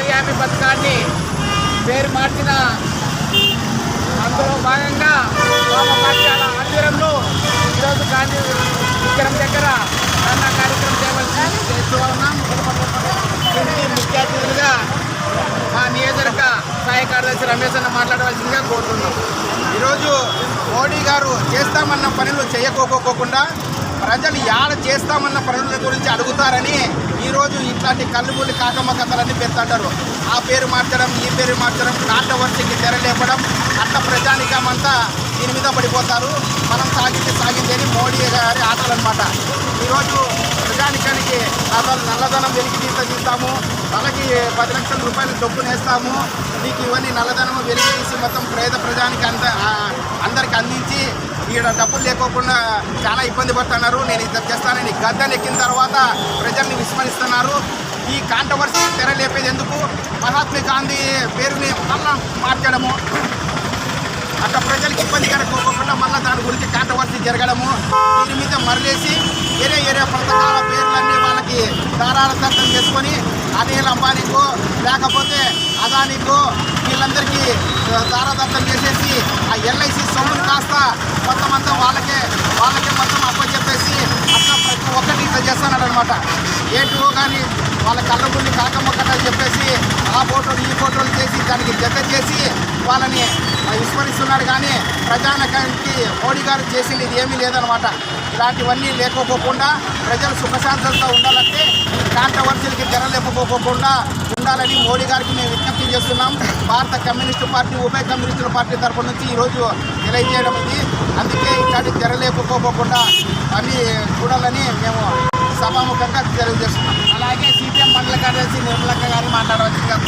ఉపాధి హామీ పథకాన్ని పేరు మార్చిన అందులో భాగంగా వామ ఆధ్వర్యంలో ఈరోజు గాంధీ విగ్రహం దగ్గర ధర్నా కార్యక్రమం చేయవలసి చేస్తూ ఉన్నాం ముఖ్య అతిథులుగా మా నియోజక సహాయ కార్యదర్శి రమేష్ అన్న మాట్లాడవలసిందిగా కోరుతున్నాం. ఈరోజు మోడీ గారు చేస్తామన్న పనులు చేయకోకోకుండా ప్రజలు యాడ చేస్తామన్న పనుల గురించి అడుగుతారని ఈరోజు ఇట్లాంటి కళ్ళుబుల్లి కాకమ్మ కథలన్నీ పెడతాంటారు. ఆ పేరు మార్చడం ఈ పేరు మార్చడం కాంట్రవర్సీకి తెరలేపడం అట్లా ప్రజానికమంతా దీని మీద పడిపోతారు. మనం సాగితే సాగించేది మోడీ గారి ఆటలు అనమాట ఈరోజు ప్రజానికానికి నల్లధనం వెలికి తీస్తాము. వాళ్ళకి పది లక్షల రూపాయలు డబ్బునేస్తాము మీకు ఇవన్నీ నల్లధనము వెలికి తీసి మొత్తం పేద ప్రజానికి అంద అందరికి అందించి ఈడ డబ్బులు లేకోకుండా చాలా ఇబ్బంది పడుతున్నారు. నేను ఇది చేస్తానని గద్దెలు ఎక్కిన తర్వాత ప్రజల్ని విస్మరిస్తున్నారు. ఈ కాంట్రవర్సీ తెర లేపేది ఎందుకు? మహాత్మా గాంధీ పేరుని మళ్ళా మార్చడము. అక్కడ ప్రజలకు ఇబ్బంది కలగకోకుండా మళ్ళీ దాని గురించి కాంట్రవర్సీ జరగడము. దీని మీద మరలేసి వేరే ఏరియా పథకాల పేర్లన్నీ దారాల దత్తం చేసుకొని అనిల్ అంబానీకో లేకపోతే అదానికో వీళ్ళందరికీ దారాదత్తం చేసేసి ఆ ఎల్ఐసి సొమ్మును కాస్త మొత్తం అంతా వాళ్ళకే వాళ్ళకే మొత్తం అప్పచెప్పేసి అట్లా ప్రతి ఒక్కటి ఇట్లా చేస్తున్నాడు అనమాట ఏటో కానీ వాళ్ళ కళ్ళబుల్లి కాకమ్మ కథ చెప్పేసి ఆ ఫోటోలు ఈ ఫోటోలు చేసి దానికి జత చేసి వాళ్ళని విస్మరిస్తున్నాడు కానీ ప్రజానకానికి మోడీ గారు చేసింది ఇది ఏమీ లేదనమాట ఇలాంటివన్నీ లేకపోకుండా ప్రజలు సుఖశాంతులతో ఉండాలంటే కాంట్రవర్సీలకి తెరలేకపోకుండా ఉండాలని మోడీ గారికి మేము విజ్ఞప్తి చేస్తున్నాం. భారత కమ్యూనిస్టు పార్టీ ఉభయ కమ్యూనిస్టుల పార్టీ తరఫు నుంచి ఈరోజు తెలియజేయడం ఇది. అందుకే ఇట్లాంటి తెరలేకపోకుండా అన్నీ చూడాలని మేము సభాముఖంగా తెలియజేస్తున్నాం అలాగే సిపిఎం మండల కార్యదర్శి నిర్మలక్క గారు మాట్లాడవచ్చు.